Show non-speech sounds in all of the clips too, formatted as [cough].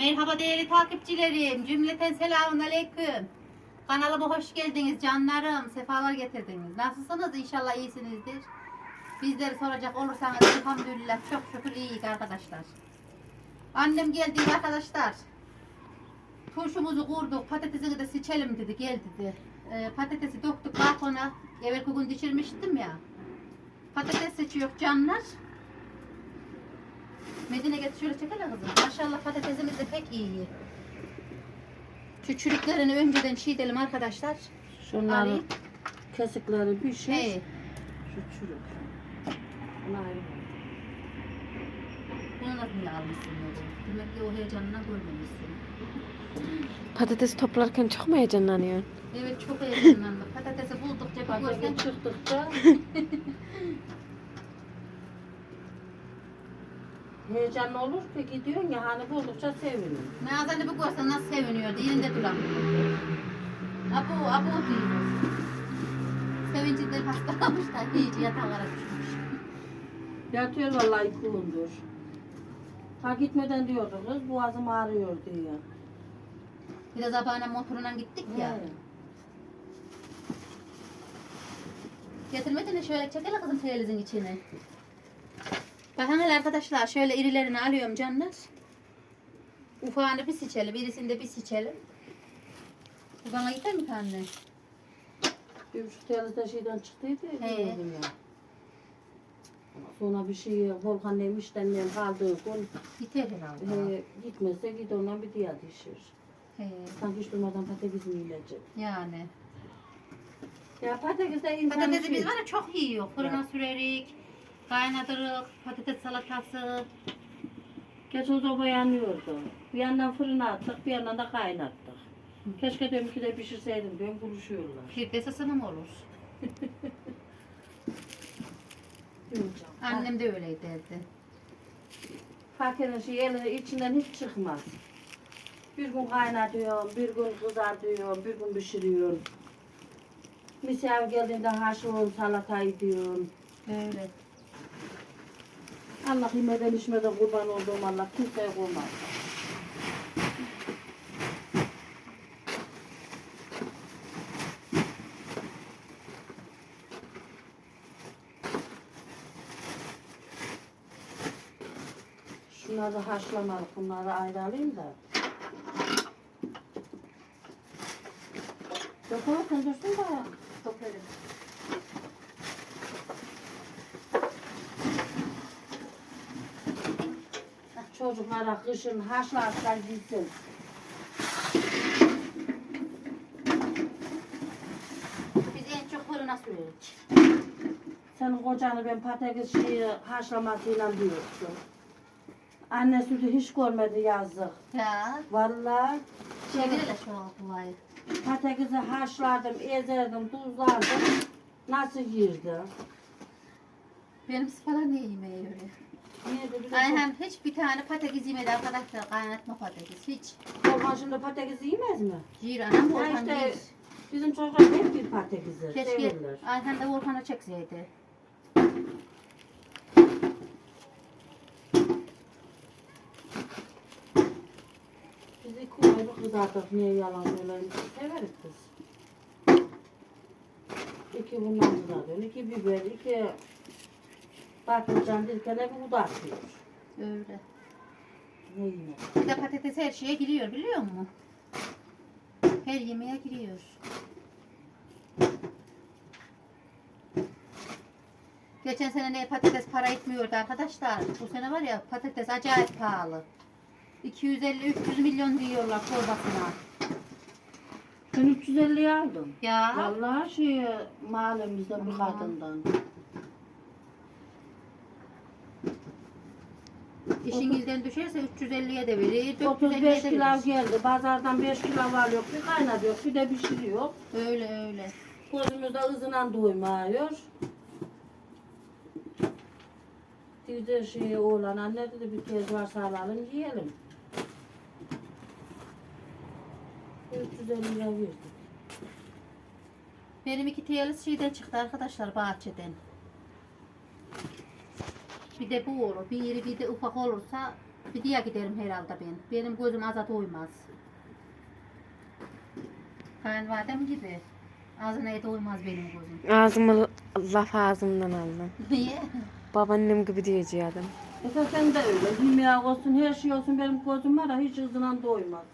Merhaba değerli takipçilerim. Cümleten selamun aleyküm. Kanalıma hoş geldiniz canlarım. Sefalar getirdiniz. Nasılsınız? İnşallah iyisinizdir. Bizleri soracak olursanız elhamdülillah çok şükür iyiyiz arkadaşlar. Annem geldi arkadaşlar. Turşumuzu kurduk. Patatesini de seçelim dedi. Gel dedi. Ee, patatesi döktük balkona. Evvel gün dişirmiştim ya. Patates seçiyor canlar. Medine getir şöyle çekene kızım. Maşallah patatesimiz de pek iyi. Şu çürüklerini önceden çiğdelim arkadaşlar. Şunların Alayım. kesikleri bir şey. He, Şu çürük. Koy. bunu nasıl niye almışsın öyle? Demek ki o heyecanına görmemişsin. Patates toplarken çok mu heyecanlanıyorsun? Evet çok heyecanlandım. Patatesi buldukça bir görsen Patates [laughs] heyecanlı olur ki gidiyorsun ya hani buldukça seviniyorsun. Nazan'ı bir görsen nasıl seviniyordu. Yerinde duramıyordu. Abu, abu diyor. Sevincinden hastalanmış da iyice yatağlara düşmüş. Yatıyor vallahi gündür. Ha gitmeden diyordu kız boğazım ağrıyor diye. Biraz abane motoruna gittik ya. He. Getirmedin de şöyle çekele kızım televizin içine. Bakın hele arkadaşlar şöyle irilerini alıyorum canlar. Ufağını bir seçelim, irisini de bir seçelim. Bu bana yeter mi anne? Bir buçuk telizde şeyden çıktıydı. He. Ya. Sonra bir şey Volkan demişten nem kaldığı gün Yeter herhalde. e, gitmezse git ondan bir diye dişir. He, Sanki hiç durmadan patates mi yiyecek? yani. Ya patates de insan Patatesi biz var ya çok yiyor. Fırına sürerik, kaynatırık, patates salatası. Geç o soba yanıyordu. Bir yandan fırına attık, bir yandan da kaynattık. Keşke diyorum ki de pişirseydim diyorum, buluşuyorlar. Firdevs sınım olur. [laughs] Annem de öyleydi derdi. Fakirin şey eli içinden hiç çıkmaz. Bir gün kaynatıyorum, bir gün kızartıyorum, bir gün pişiriyorum. Misafir geldiğinde haşlıyorum, salatayı diyorum. Öyle. Allah yemeden içmeden kurban olduğum Allah kimseye koymaz. Şunları haşlamalık, bunları ayrı alayım da. Dokunurken dursun da Toplarım. Çocuklara kışın haşlarsan gitsin. Biz en çok fırına sürerik. Senin kocanı ben patates şeyi haşlamasıyla diyorsun. Anne sütü hiç görmedi yazık. Ya. Vallahi Çevirele şu kolayı. patatesi haşladım, ezerdim, tuzlardım. Nasıl girdi? Benim falan niye yemeği öyle? Ayhan hiç bir tane patates yemedi arkadaşlar kaynatma patates hiç. Volkan şimdi patates yemez mi? Yiyir anam Volkan işte yiyir. bizim çocuklar hep bir patatesi Keşke severler. Ayhan da Volkan'a çekseydi. Biz iki ayrı kızardık niye yalan söyleyeyim. Severiz kız. İki bundan kızartıyor, iki biber, iki patlıcan dilkele bir kızartıyor. Öyle. Ne yine? Bir de patates her şeye giriyor biliyor musun? Her yemeğe giriyor. Geçen sene ne patates para etmiyordu arkadaşlar. Bu sene var ya patates acayip pahalı. 250-300 milyon diyorlar torbasına. Ben 350 aldım. Ya Vallahi şey mahallemizde bir kadından. İşinizden düşerse 350'ye de verir, 450'ye 35 de kilo verir. geldi. Pazardan 5 kilo alıyor. Bir kaynatıyor, bir de pişiriyor. Öyle öyle. Gözümüzde hızına doymuyor. Dedi şey oğlan anne dedi bir kez varsa alalım yiyelim. 350 lira verdik. Benim iki tiyalis şeyden çıktı arkadaşlar bahçeden. Bir de bu olur. Bir iri bir de ufak olursa Bir diye giderim herhalde ben. Benim gözüm aza doymaz. Kayınvalidem gibi. Ağzına doymaz benim gözüm. Ağzımı laf ağzımdan aldın. Niye? Babaannem gibi diyeceği adam. Mesela sen de öyle. Yemeğe olsun, her şey olsun benim gözüm var ya hiç hızından doymaz.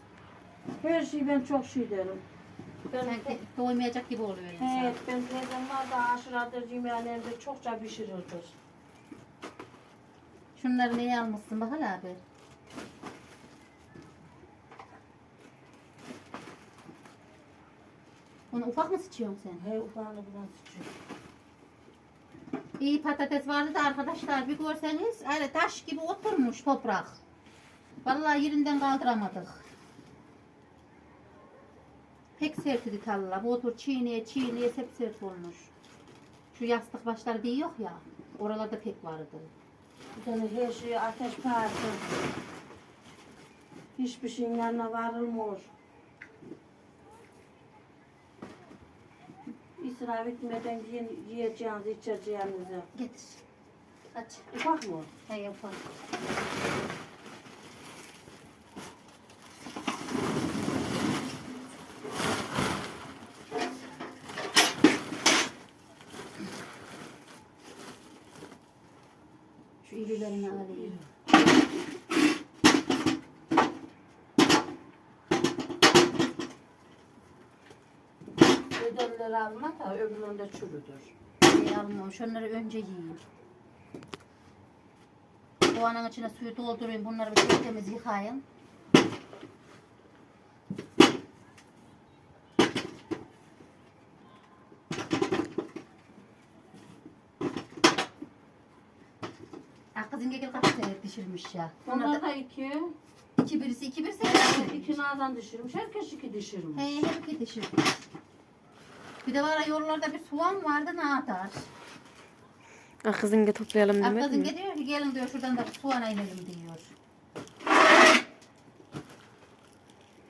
Her şeyi ben çok şey derim. Ben, Sanki doymayacak gibi oluyor insan. evet, ben teyzem var da aşıradır yemeğlerinde çokça pişirirdir. Şunları neye almışsın bak hele abi. Onu ufak mı sıçıyorsun sen? He ufağını buradan sıçıyor. İyi patates vardı da arkadaşlar bir görseniz öyle taş gibi oturmuş toprak. Vallahi yerinden kaldıramadık. Pek sert idi tarla. Bu otur çiğneye çiğneye hep sert olmuş. Şu yastık başları değil yok ya. Oralarda pek vardı. Yani her şeyi ateş pahası. Hiçbir şeyin yanına varılmıyor. İsraf etmeden yiyin, yiyeceğinizi, içeceğinizi. Getir. Aç. Ufak mı? Hey yapalım. Şu irilerini alayım. Bedelleri alma da öbüründe çürüdür. Şey almam. Şunları önce yiyeyim. Soğanın içine suyu doldurayım. Bunları bir tertemiz yıkayın. Gekil kaç sene pişirmiş ya. Onlar da iki. iki birisi iki birisi iki nazan düşürmüş. Herkes iki düşürmüş. He iki pişirmiş. Bir de var ya yollarda bir soğan vardı ne atar. Ah kızınca toplayalım Ah demedin kızın mi? diyor ki gelin diyor şuradan da soğana inelim diyor.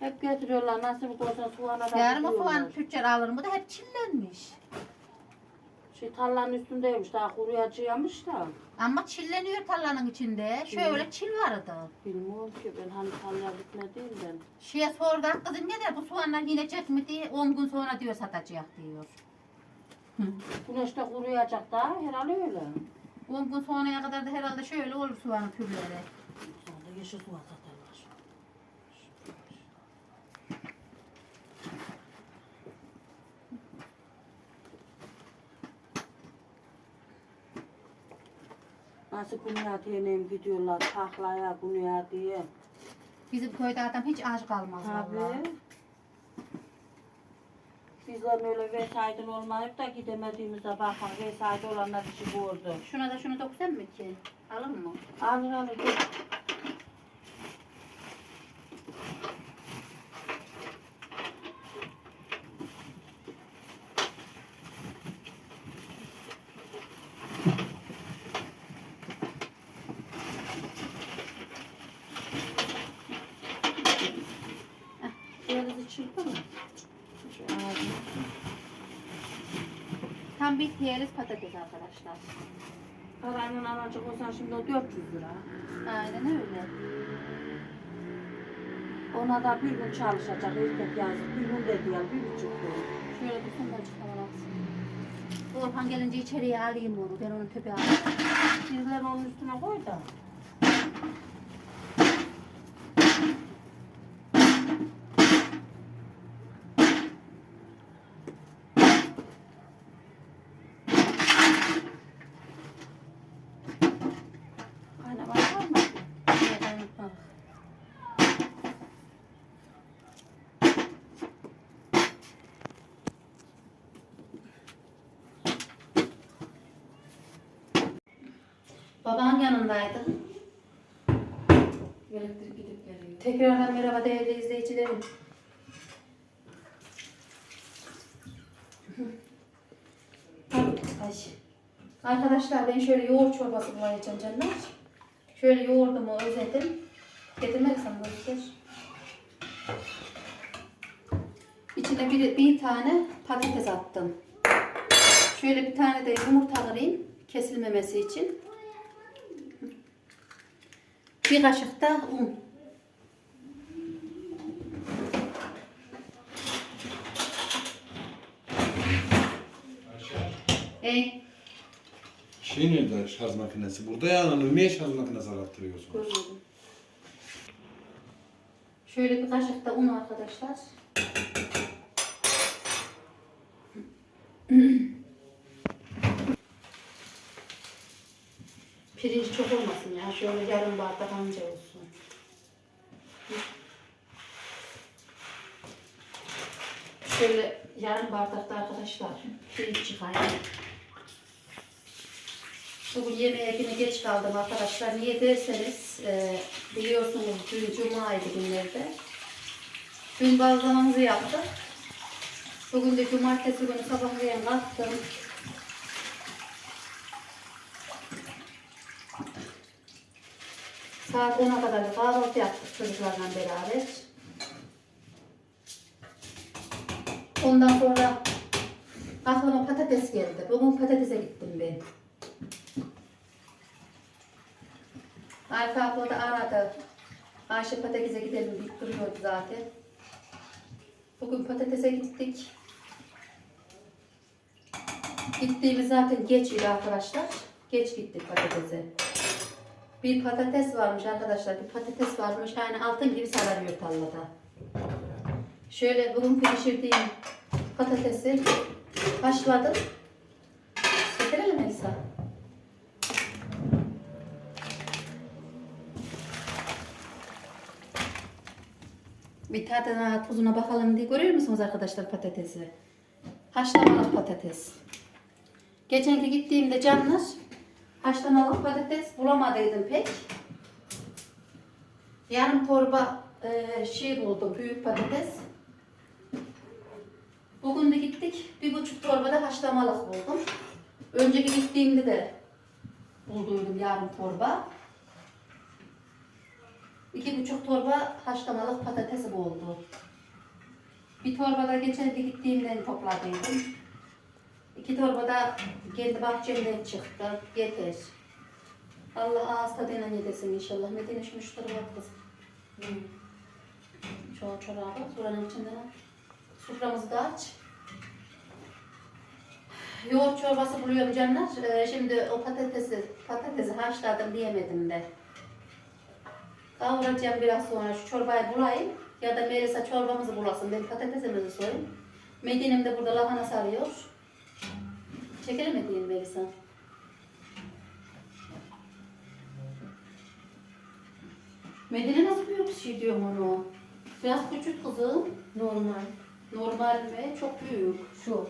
Hep getiriyorlar nasıl bir olsa soğana da gidiyorlar. soğan tüccar alır mı da hep çillenmiş. Şey tarlanın üstündeymiş daha kuruyacıymış da. Ama çilleniyor tarlanın içinde. Şöyle çil vardı. Bilmiyorum ki ben hani tarlaya gitmediğim ben. Şeye sordu "Ah kızım ne der bu soğanlar yiyecek mi diye 10 gün sonra diyor satacak diyor. Güneşte kuruyacak da herhalde öyle. 10 gün sonraya kadar da herhalde şöyle olur soğanın türleri. Sonra yeşil soğan Nasıl kunuya diye gidiyorlar taklaya kunuya diye. Bizim köyde adam hiç aç kalmaz vallahi. Tabii. Bizler öyle vesaydın olmayıp da gidemediğimizde bakma vesaydı olanlar işi gördü. Şuna da şunu dokusan mı ki? Alın mı? Alır alır. Yerinizi çırpın mı? Şu. Tam bir tiyeliz patates arkadaşlar. Parayla alacak olsan şimdi o 400 lira. Aynen öyle. Ona da bir gün çalışacak erkek yazık. Bir gün dedi ya bir buçuk gün. Şöyle dursun da çıkamam atsın. Orhan gelince içeriye alayım onu. Ben onu töpe alayım. Bizler onun üstüne koy da. Kaynamak var mı? Şuradan bak. Baban yanındaydı. Elektrik gidip geliyor. Tekrardan merhaba değerli izleyicilerim. Ay. Arkadaşlar ben şöyle yoğurt çorbası kullanacağım canlar. Şöyle yoğurdumu özledim. Getirmezsem göster. İçine bir, bir tane patates attım. Şöyle bir tane de yumurta kırayım kesilmemesi için. Bir kaşık da un. Ey, Şey nerede şarj makinesi? Burada ya hanım niye şarj makinesi arattırıyorsun? Görmedim. şöyle bir kaşık da un arkadaşlar. [clears throat] Pirinç çok olmasın ya. Şöyle yarım bardak anca olsun. Şöyle yarım bardakta arkadaşlar pirinç çıkayım. Bugün yemeğe yine geç kaldım arkadaşlar. Niye derseniz e, biliyorsunuz dün cumaydı günlerde. Dün bazlamamızı yaptık. Bugün de cumartesi günü sabahleyin kalktım. Saat 10'a kadar da kahvaltı yaptık çocuklarla beraber. Ondan sonra aklıma patates geldi. Bugün patatese gittim ben. Arka abla da aradı. Ayşe patatese gidelim deyip duruyordu zaten. Bugün patatese gittik. Gittiğimiz zaten geç arkadaşlar. Geç gittik patatese. Bir patates varmış arkadaşlar. Bir patates varmış. Yani altın gibi sararıyor tarlada. Şöyle bugün pişirdiğim patatesi haşladım. Getirelim Elisa. Bir tadına tuzuna bakalım diye görüyor musunuz arkadaşlar patatesi? Haşlamalık patates. Geçenki gittiğimde canlar haşlamalık patates bulamadıydım pek. Yarım torba e, şey buldum büyük patates. Bugün de gittik bir buçuk torba da haşlamalık buldum. Önceki gittiğimde de bulduydum yarım torba. İki buçuk torba haşlamalık patatesi oldu. Bir torba da geçen de gittiğimden topladıydım. İki torba da kendi bahçemden çıktı. Yeter. Allah ağız tadıyla yedirsin inşallah. Medine şu müşteri var kız. Şu çorağı bak. Suranın içinde. Suframızı da aç. Yoğurt çorbası buluyorum canlar. Ee, şimdi o patatesi, patatesi haşladım diyemedim de. Kavuracağım biraz sonra şu çorbayı bulayım. Ya da Melisa çorbamızı bulasın. Ben patatesimizi soyayım. Medine'm de burada lahana sarıyor. Çekelim Medine Melisa. Medine nasıl büyük bir şey diyorum onu. Biraz küçük kızım. Normal. Normal mi? Çok büyük. Şu.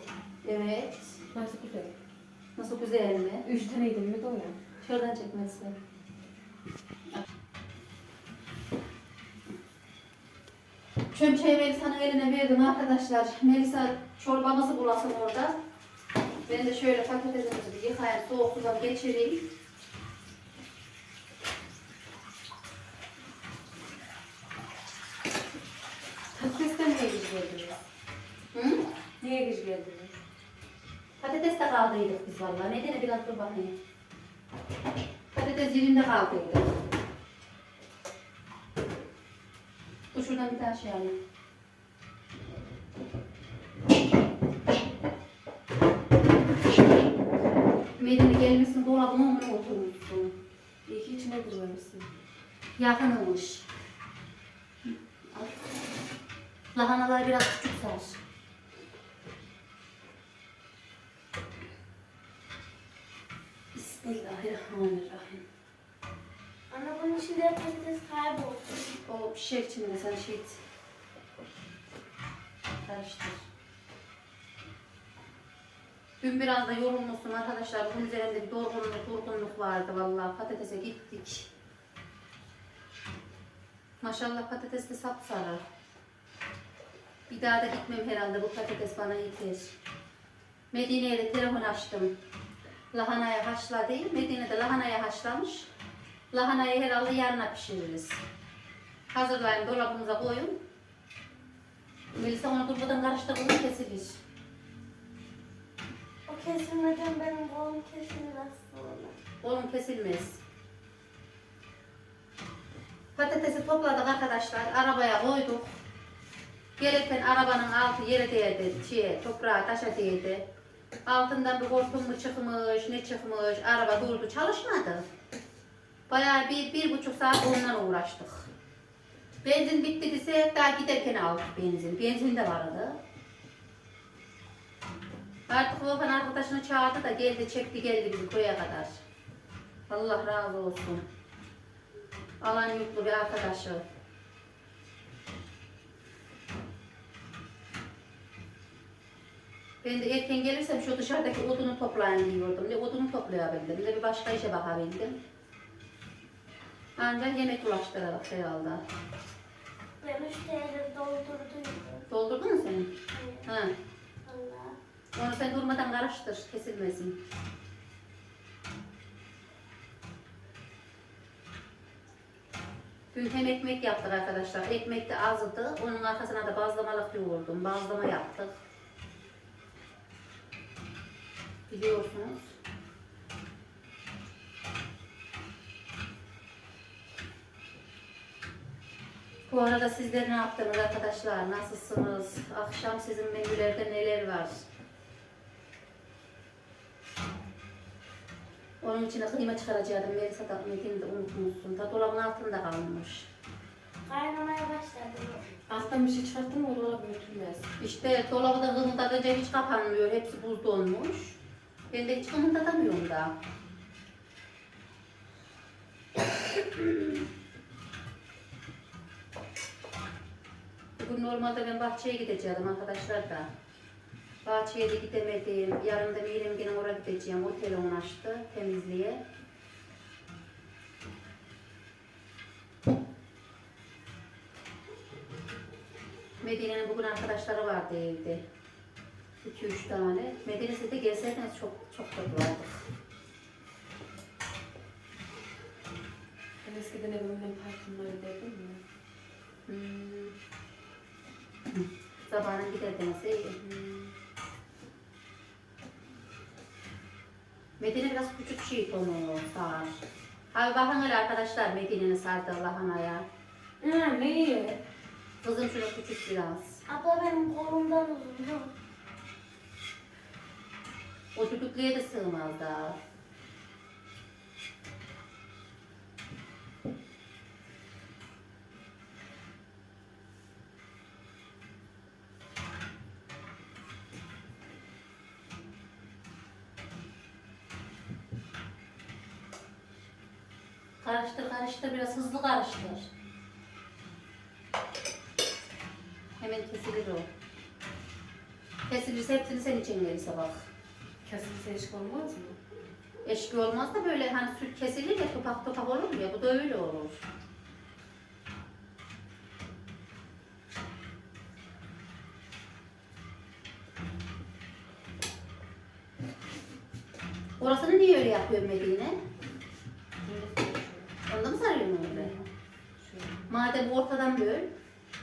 Evet. Nasıl güzel. Nasıl güzel mi? Üç taneydim mi doyar? Şuradan çekmesi. Çömçeyi Melisa'nın eline verdim arkadaşlar. Melisa çorbamızı bulasın orada. Ben de şöyle patatesimizi bir yıkayayım, soğuk sudan geçireyim. Patatesten niye güç geldiniz? Hı? Niye güç geldiniz? Patates de kaldıydık biz vallahi. Nedeni biraz dur bakayım. Patates yerinde kaldıydı. Dur şuradan bir daha şey alayım. Medine gelmişsin dolabına mı oturmuşsun? İyi ki içine girmemişsin. Yakınmış. Lahanalar biraz küçük sar. Bismillahirrahmanirrahim. Ana bunun içinde patates kayboldu. O pişer içinde sen şey et. Karıştır. Dün biraz da yorulmuşsun arkadaşlar. Bunun üzerinde bir dorgunluk, durgunluk vardı vallahi. Patatese gittik. Maşallah patates de sapsarı. Bir daha da gitmem herhalde bu patates bana yeter. Medine'ye de telefon açtım. Lahanaya haşla değil. Medine'de lahanaya haşlamış. Lahanayı herhalde yarına pişiririz. Hazırlayın dolabımıza koyun. Melisa onu durmadan karıştırmadan kesilir. Kesilmeden benim kolum kesilir aslında. Oğlum kesilmez. Patatesi topladık arkadaşlar. Arabaya koyduk. Gelirken arabanın altı yere değdi. Şeye, toprağa, taşa değdi. Altından bir hortum mu çıkmış, ne çıkmış. Araba durdu, çalışmadı. Bayağı bir, bir buçuk saat onunla uğraştık. Benzin bitti ise daha giderken aldık benzin. Benzin de vardı. Artık Volkan arkadaşını çağırdı da geldi çekti geldi bizi köye kadar. Allah razı olsun. Alan yüklü bir arkadaşı. Ben de erken gelirsem şu dışarıdaki odunu toplayayım diyordum. Ne odunu toplayabildim ne bir başka işe bakabildim. Ancak yemek ulaştırarak herhalde. Ben 3 TL doldurdum. Doldurdun mu sen? Ha. Onu sen durmadan karıştır, kesilmesin. Dün hem ekmek yaptık arkadaşlar. Ekmek de azdı. Onun arkasına da bazlamalık yoğurdum. Bazlama yaptık. Biliyorsunuz. Bu arada sizler ne yaptınız arkadaşlar? Nasılsınız? Akşam sizin menülerde neler var? Onun içine kıyma çıkaracaktım. Melisa da Metin de unutmuşsun. Da dolabın altında kalmış. Kaynamaya başladı. Alttan bir şey çıkarttın mı o dolaba götürmez. İşte dolabı da kımıldatınca hiç kapanmıyor. Hepsi buz donmuş. Ben de hiç kımıldatamıyorum da. Bugün normalde ben bahçeye gideceğim arkadaşlar da. Bahçeye de gidemedim. Yarın da Mirem gene oraya gideceğim. O telefon açtı temizliğe. Medine'nin bugün arkadaşları vardı evde. 2-3 tane. Medine'si de gelseydiniz çok çok toplardık. Ben eskiden evimden parkımları derdim ya. Hmm. Sabahın giderdiniz. Hmm. Medine biraz küçük şey tonu sağır. Abi bakın hele arkadaşlar Medine'nin sardığı lahanaya. Ha ne iyi. Kızım şöyle küçük biraz. Abla benim kolumdan uzun. O düdüklüye de sığmaz daha. Karıştır karıştır biraz hızlı karıştır. Hemen kesilir o. Kesilirse hepsini sen için verirse bak. Kesilse eşik olmaz mı? Eşki olmaz da böyle hani süt kesilir ya topak topak olur ya bu da öyle olur. Orasını niye öyle yapıyor Medine? Sarıyorsun öyle? Şöyle. Madem ortadan böl,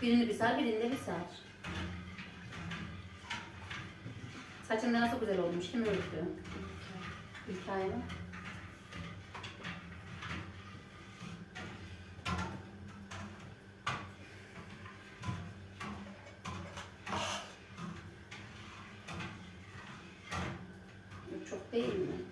birini bir sar, birini de bir sar. Saçın da nasıl güzel olmuş, kim ördü? İlkay mı? Bu Çok değil mi?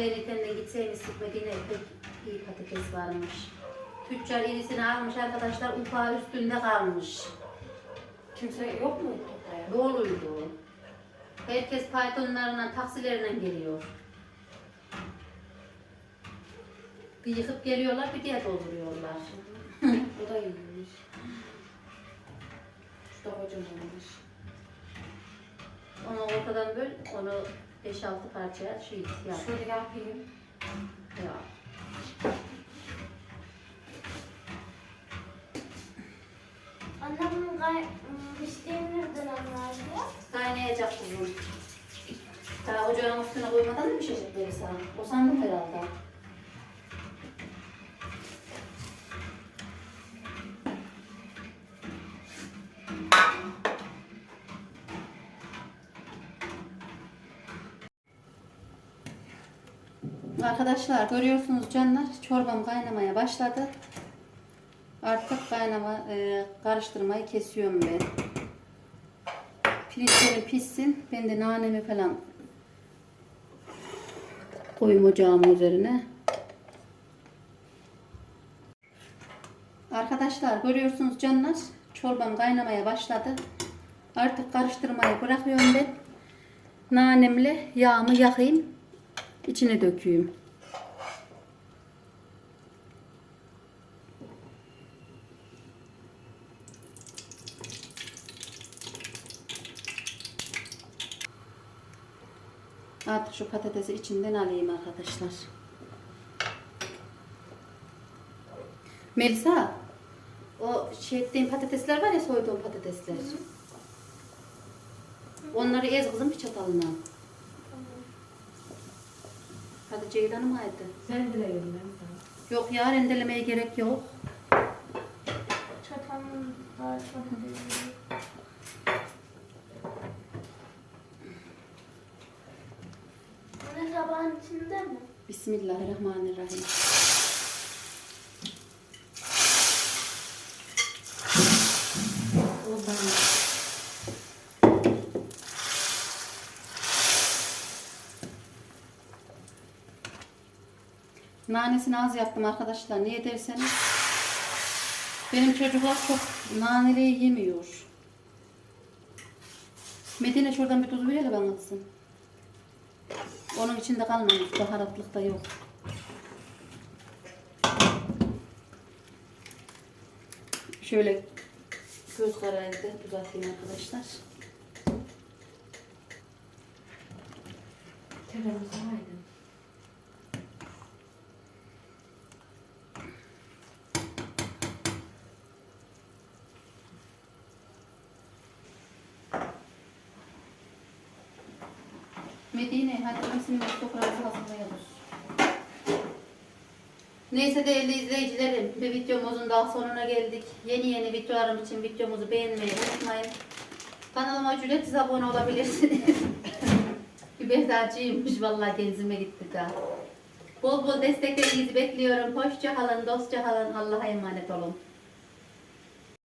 Sabahleyin erkenden gitseymiş Medine'ye pek iyi patates varmış. Tüccar irisini almış arkadaşlar ufağı üstünde kalmış. Kimse yok mu? Doluydu. Herkes paytonlarından, taksilerinden geliyor. Bir yıkıp geliyorlar, bir diğer dolduruyorlar. [laughs] O da iyiymiş. Şu da kocamanmış. Onu ortadan böl, onu 5-6 parçaya şey yap. Şöyle yapayım. Ya. Anne bunun kay... piştiğini nereden anlardı? Kaynayacak kuzum. Daha ocağın üstüne koymadan da pişecek beri sana. O sandım herhalde. Arkadaşlar görüyorsunuz canlar çorbam kaynamaya başladı. Artık kaynama e, karıştırmayı kesiyorum ben. Pirinçlerim pişsin. Ben de nanemi falan koyayım ocağımın üzerine. Arkadaşlar görüyorsunuz canlar çorbam kaynamaya başladı. Artık karıştırmayı bırakıyorum ben. Nanemle yağımı yakayım. İçine döküyüm. Artık şu patatesi içinden alayım arkadaşlar. Melisa, o şey ettiğim patatesler var ya soyduğum patatesler. Onları ez kızım bir çatalına. Hadi Ceylan'ım haydi. Sen bile yürümen Yok ya rendelemeye gerek yok. Çatalın daha çok değil. Anne tabağın içinde mi? Bismillahirrahmanirrahim. Nanesini az yaptım arkadaşlar. Niye derseniz benim çocuklar çok naneliği yemiyor. Medine şuradan bir tuz verelim bana kızım. Onun içinde kalmamış. Baharatlık da yok. Şöyle göz kararı da tuz atayım arkadaşlar. Teremiz haydi. Medine hadi mesela soframızı hazırlayalım. Neyse değerli izleyicilerim bir videomuzun daha sonuna geldik. Yeni yeni videolarım için videomuzu beğenmeyi unutmayın. Kanalıma ücretsiz abone olabilirsiniz. [laughs] Biberdarcıymış vallahi genzime gitti daha. Bol bol desteklerinizi bekliyorum. Hoşça kalın, dostça kalın. Allah'a emanet olun.